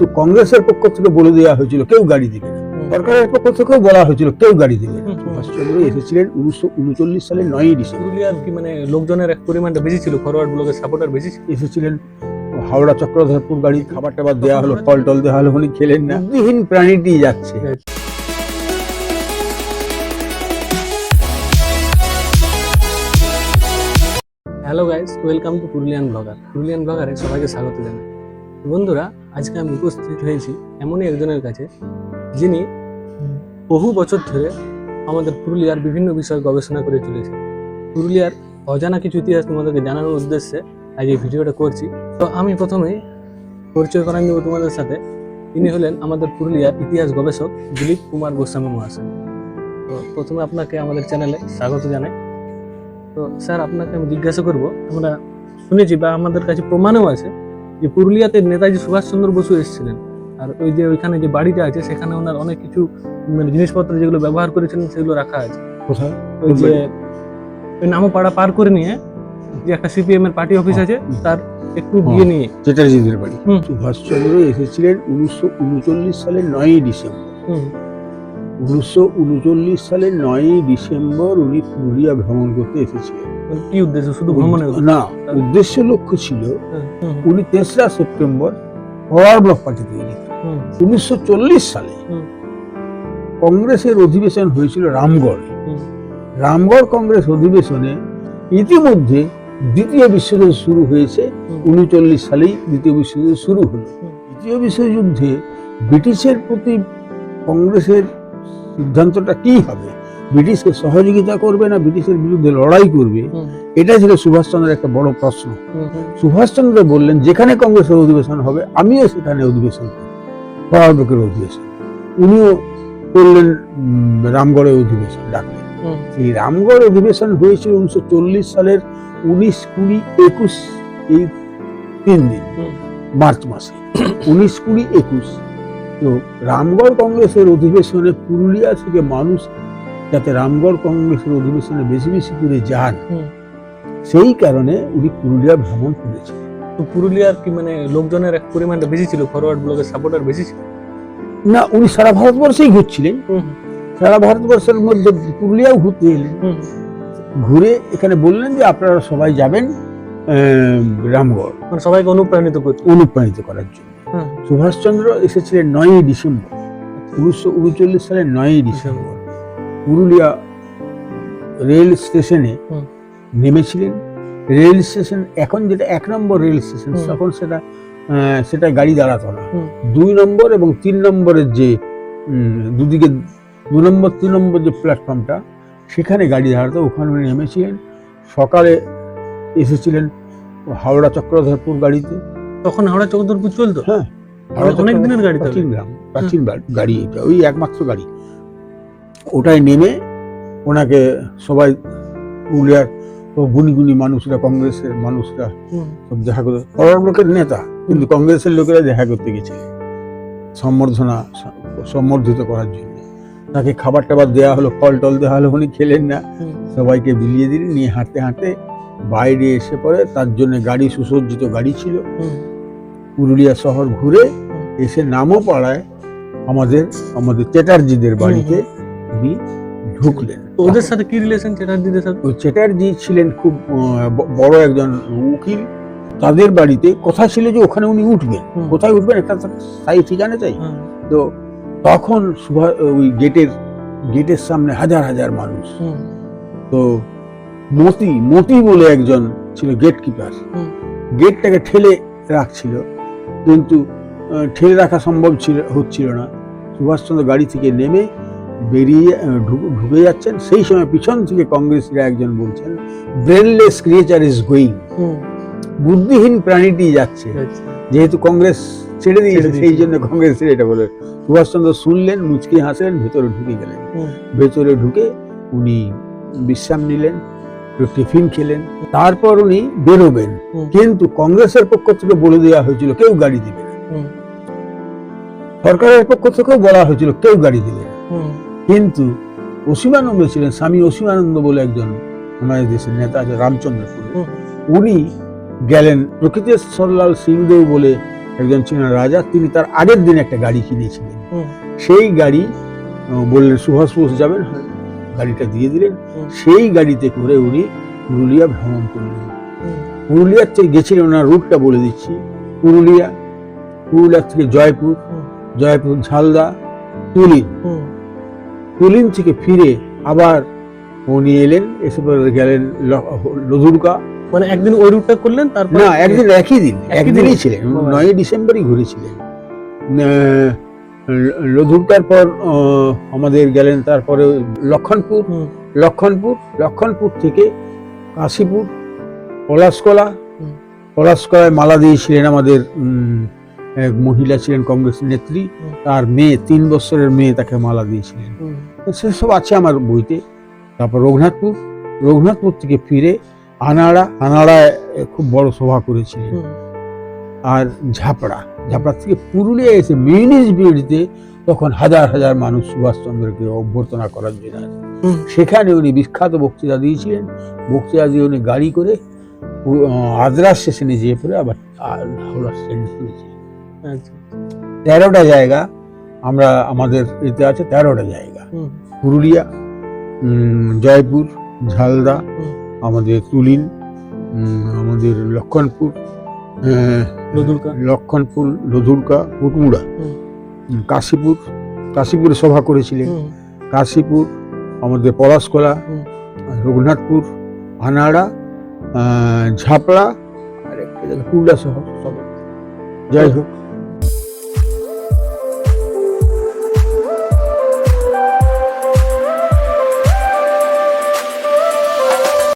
তো কংগ্রেসের পক্ষ থেকে বলে দেওয়া হয়েছিল কেউ গাড়ি দিবে না। সরকারের পক্ষ থেকেও বলা হয়েছিল কেউ গাড়ি দিবে না। সুভাষচন্দ্র এসেছিলেন উনিশশো উনচল্লিশ সালের নয়ই ডিসেম্বর। কি মানে লোকজনের এক পরিমাণটা বেশি ছিল ফরওয়ার্ড ব্লকের সাপোর্টার বেশি এসেছিলেন হাওড়া চক্রধরপুর গাড়ি খাবার টাবার দেওয়া হলো ফল টল দেওয়া হলো উনি খেলেন না। বুদ্ধিহীন প্রাণীটি যাচ্ছে। Hello guys welcome to Purulian blogger Purulian ব্লগারে সবাইকে স্বাগত জানাই। বন্ধুরা আজকে আমি উপস্থিত হয়েছি এমনই একজনের কাছে, যিনি বহু বছর ধরে আমাদের পুরুলিয়ার বিভিন্ন বিষয়ে গবেষণা করে চলেছে পুরুলিয়ার অজানা কিছু ইতিহাস তোমাদেরকে জানানোর উদ্দেশ্যে আজ এই ভিডিওটা করছি। তো আমি প্রথমেই পরিচয় করাই দেবো তোমাদের সাথে। তিনি হলেন আমাদের পুরুলিয়ার ইতিহাস গবেষক দিলীপ কুমার গোস্বামী মহাশয়। তো প্রথমে আপনাকে আমাদের চ্যানেলে স্বাগত জানাই। তো স্যার, আপনাকে আমি জিজ্ঞাসা করব, আমরা শুনেছি বা আমাদের কাছে প্রমাণও আছে যে পুরুলিয়াতে নেতাজি সুভাষচন্দ্র বসু এসেছিলেন আর ওই যে ওইখানে যে বাড়িটা আছে সেখানে ওনার অনেক কিছু মানে জিনিসপত্র যেগুলো ব্যবহার করেছিলেন সেগুলো রাখা আছে। কোথায়? ওই যে ওই নামপাড়া পার করে নিয়ে যে একটা সিপিএম এর পার্টি অফিস আছে তার একটু গিয়ে নিয়ে। চ্যাটার্জিদের বাড়ি। সুভাষচন্দ্র এসেছিলেন উনিশশো উনচল্লিশ সালের নয়ই ডিসেম্বর। উনিশশো উনচল্লিশ সালের নয়ই ডিসেম্বর উনি পুরুলিয়া ভ্রমণ করতে এসেছিলেন। কি উদ্দেশ্য? শুধু ভ্রমণের না উদ্দেশ্য লক্ষ্য ছিল উনি তেসরা সেপ্টেম্বর ব্লক পার্টি তৈরি উনিশশো সালে কংগ্রেসের অধিবেশন হয়েছিল রামগড়ে। রামগড় কংগ্রেস অধিবেশনে ইতিমধ্যে দ্বিতীয় বিশ্বযুদ্ধ শুরু হয়েছে। উনচল্লিশ সালেই দ্বিতীয় বিশ্বযুদ্ধ শুরু হলো। দ্বিতীয় বিশ্বযুদ্ধে ব্রিটিশের প্রতি কংগ্রেসের সিদ্ধান্তটা কি হবে? ব্রিটিশকে সহযোগিতা করবে না ব্রিটিশের বিরুদ্ধে লড়াই করবে? এটা ছিল সুভাষচন্দ্রের একটা বড় প্রশ্ন। সুভাষচন্দ্র বললেন যেখানে কংগ্রেসের অধিবেশন হবে আমিও সেখানে অধিবেশন করব। পরাবকের অধিবেশন। উনিও করলেন রামগড়ে অধিবেশন ডাকলেন। এই রামগড় অধিবেশন হয়েছিল উনিশশো চল্লিশ সালের উনিশ কুড়ি একুশ এই তিন দিন মার্চ মাসে। উনিশ কুড়ি একুশ। তো রামগড় কংগ্রেসের অধিবেশনে পুরুলিয়া থেকে মানুষ যাতে রামগড় কংগ্রেসের অধিবেশনে বেশি বেশি করে যান। সেই কারণে উনি পুরুলিয়া ভ্রমণ করেছেন। তো পুরুলিয়ার কি মানে লোকজনের এক পরিমাণটা বেশি ছিল? ফরওয়ার্ড ব্লকের সাপোর্টার বেশি ছিল? না উনি সারা ভারতবর্ষেই ঘুরছিলেন। সারা ভারতবর্ষের মধ্যে পুরুলিয়াও ঘুরতে এলেন। ঘুরে এখানে বললেন যে আপনারা সবাই যাবেন রামগড়। মানে সবাইকে অনুপ্রাণিত করতো। অনুপ্রাণিত করার জন্য। সুভাষচন্দ্র এসেছিলেন নয়ই ডিসেম্বর। উনিশশো উনচল্লিশ সালের নয়ই ডিসেম্বর। পুরুলিয়া রেল স্টেশনে নেমেছিলেন। রেল স্টেশন এখন যেটা এক নম্বর রেল স্টেশন তখন সেটা সেটা গাড়ি দাঁড়াতো না দুই নম্বর এবং তিন নম্বরের যে দুদিকে দু নম্বর তিন নম্বর যে প্ল্যাটফর্মটা সেখানে গাড়ি দাঁড়াতো ওখানে উনি নেমেছিলেন। সকালে এসেছিলেন হাওড়া চক্রধরপুর গাড়িতে। তখন হাওড়া চক্রধরপুর চলতো? হ্যাঁ অনেক দিনের গাড়ি প্রাচীন গ্রাম প্রাচীন গাড়ি এটা ওই একমাত্র গাড়ি। ওটায় নেমে ওনাকে সবাই পুরুলিয়ার ও গুণী গুণী মানুষরা কংগ্রেসের মানুষরা সব দেখা করতে ফরওয়ার্ড লোকের নেতা কিন্তু কংগ্রেসের লোকেরা দেখা করতে গেছিলেন সম্বর্ধনা সম্বর্ধিত করার জন্য। তাকে খাবার টাবার দেওয়া হলো ফল টল দেওয়া হলো উনি খেলেন না। সবাইকে বিলিয়ে দিলেন নিয়ে হাঁটতে হাঁটতে বাইরে এসে পরে তার জন্য গাড়ি সুসজ্জিত গাড়ি ছিল। পুরুলিয়া শহর ঘুরে এসে নামও পাড়ায় আমাদের আমাদের চ্যাটার্জিদের বাড়িতে উনি ঢুকলেন। ওদের সাথে কি রিলেশন চ্যাটার্জিদের সাথে? চ্যাটার্জি ছিলেন খুব বড় একজন উকিল। তাদের বাড়িতে কথা ছিল যে ওখানে উনি উঠবেন। কোথায় উঠবেন? একটা স্থায়ী ঠিকানা চাই। তো তখন ওই গেটের গেটের সামনে হাজার হাজার মানুষ। তো মতি মতি বলে একজন ছিল গেট কিপার গেটটাকে ঠেলে রাখছিল। কিন্তু ঠেলে রাখা সম্ভব ছিল হচ্ছিল না। সুভাষচন্দ্র গাড়ি থেকে নেমে বেরিয়ে ঢুকে যাচ্ছেন সেই সময় পিছন থেকে কংগ্রেসীরা একজন বলছেন ব্রেনলেস ক্রিয়েচার ইজ গোয়িং বুদ্ধিহীন প্রাণীটি যাচ্ছে। আচ্ছা, যেহেতু কংগ্রেস ছেড়ে দিয়েছে সেই জন্য কংগ্রেসের এটা বলে। সুভাষচন্দ্র শুনলেন মুচকি হাসলেন ভেতরে ঢুকে গেলেন। ভেতরে ঢুকে উনি বিশ্রাম নিলেন একটু টিফিন খেলেন তারপর উনি বেরোবেন। কিন্তু কংগ্রেসের পক্ষ থেকে বলে দেওয়া হয়েছিল কেউ গাড়ি দিবে না। সরকারের পক্ষ থেকেও বলা হয়েছিল কেউ গাড়ি দিবে না। কিন্তু অসীমানন্দ ছিলেন স্বামী অসীমানন্দ বলে একজন আমাদের দেশের নেতা আছে রামচন্দ্রপুরে। উনি গেলেন প্রকৃতিশ্বরলাল সিংদেও বলে একজন ছিলেন রাজা তিনি তার আগের দিন একটা গাড়ি কিনেছিলেন। সেই গাড়ি বললেন সুভাষ বোস যাবেন গাড়িটা দিয়ে দিলেন। সেই গাড়িতে করে উনি পুরুলিয়া ভ্রমণ করলেন। পুরুলিয়ার থেকে গেছিলেন ওনার রুটটা বলে দিচ্ছি। পুরুলিয়া পুরুলিয়ার থেকে জয়পুর জয়পুর ঝালদা তুলিন তুলিন থেকে ফিরে আবার উনি এলেন এসে পরে গেলেন লধুরকা মানে একদিন ওই রুটটা করলেন তারপর না একদিন একই দিন একদিনই ছিলেন ও, নয় ডিসেম্বরই ঘুরেছিলেন। লধুরকার পর আমাদের গেলেন তারপরে লক্ষণপুর। লক্ষণপুর লক্ষণপুর থেকে কাশীপুর পলাশকলা। পলাশকলায় মালা দিয়েছিলেন আমাদের এক মহিলা ছিলেন কংগ্রেস নেত্রী তার মেয়ে তিন বছরের মেয়ে তাকে মালা দিয়েছিলেন। সেসব আছে আমার বইতে। তারপর রঘুনাথপুর রঘুনাথপুর থেকে ফিরে আনাড়া আনাড়ায় খুব বড় সভা করেছিলেন। আর ঝাপড়া ঝাপড়া থেকে পুরুলিয়া এসে মিউনিস বিড়িতে তখন হাজার হাজার মানুষ সুভাষচন্দ্রকে অভ্যর্থনা করার জন্য। সেখানে উনি বিখ্যাত বক্তৃতা দিয়েছিলেন। বক্তৃতা দিয়ে উনি গাড়ি করে আদ্রা স্টেশনে যেয়ে পড়ে আবার হাওড়া স্টেশনে ফিরেছিলেন। তেরোটা জায়গা আমরা আমাদের এতে আছে তেরোটা জায়গা। পুরুলিয়া জয়পুর ঝালদা আমাদের তুলিন আমাদের লক্ষণপুর লদুরকা। লক্ষণপুর লধুরকা পুটমুড়া হুম। কাশীপুর কাশীপুরে সভা করেছিলেন। কাশীপুর আমাদের পলাশকলা রঘুনাথপুর আনাড়া ঝাপড়া আর একটা জায়গা কুল্লা শহর সব। যাই হোক।